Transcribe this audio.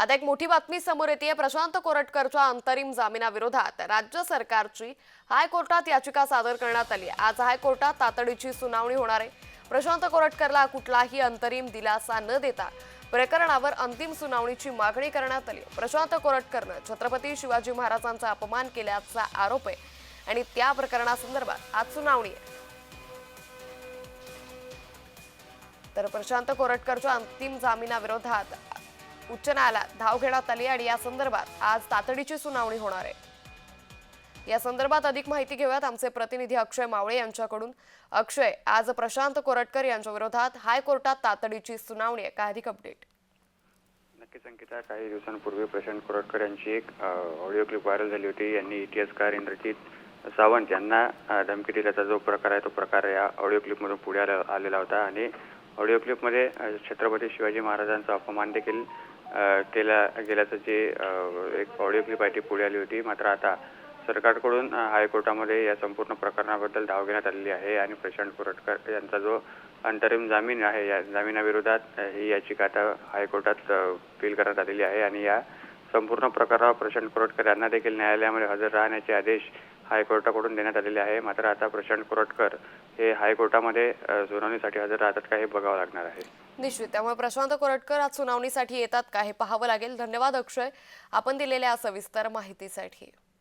आता एक मोठी बातमी समोर येते प्रशांत कोरटकरच्या अंतरिम जामिनाविरोधात राज्य सरकारची हायकोर्टात याचिका सादर करण्यात आली आज हायकोर्टात तातडीची सुनावणी होणार आहे. प्रशांत कोरटकरला कुठलाही अंतरिम दिलासा न देता प्रकरणावर अंतिम सुनावणीची मागणी करण्यात आली. प्रशांत कोरटकरनं छत्रपती शिवाजी महाराजांचा अपमान केल्याचा आरोप आहे आणि त्या प्रकरणासंदर्भात आज सुनावणी आहे. तर प्रशांत कोरटकरच्या अंतिम जामिनाविरोधात उच्च न्यायालयात धाव घेण्यात आली आणि या संदर्भात आज तातडीची सुनावणी होणार आहे. या संदर्भात अधिक माहिती घेऊयात आमचे प्रतिनिधी अक्षय मावळे यांच्याकडून. अक्षय आज प्रशांत कोरटकर यांच्या विरोधात हायकोर्टात तातडीची सुनावणी आहे. काय अधिक अपडेट नक्कीच अंकिता. काही दिवसांपूर्वी प्रशांत कोरटकर यांची एक ऑडिओ क्लिप व्हायरल झाली होती. यांनी इतिहासकार इंद्रजित सावंत यांना धमकी दिल्याचा जो प्रकार आहे तो प्रकार या ऑडिओ क्लिपमधून पुढे आलेला होता. आणि ऑडिओ क्लिपमध्ये छत्रपती शिवाजी महाराजांचा अपमान देखील केला गेल्याचं जे एक ऑडिओ क्लिप आहे ती पुढे आली होती. मात्र आता सरकारकडून हायकोर्टामध्ये या संपूर्ण प्रकरणाबद्दल धाव घेण्यात आलेली आहे आणि प्रशांत कोरटकर यांचा जो अंतरिम जामीन आहे या जामिनाविरोधात ही याचिका आता हायकोर्टात फील करण्यात आलेली आहे आणि या संपूर्ण प्रकारावर प्रशांत कोरटकर यांना देखील न्यायालयामध्ये हजर राहण्याचे आदेश हायकोर्टाकडून देण्यात आलेले आहे. मात्र आता प्रशांत कोरटकर हे हायकोर्टामध्ये सुनावणीसाठी हजर राहतात का हे बघावं लागणार आहे. निश्चित त्यामुळे प्रशांत कोरटकर आज सुनावणीसाठी येतात. का हे पाहावं लागेल. धन्यवाद अक्षय. आपण दिलेल्या सविस्तर माहितीसाठी.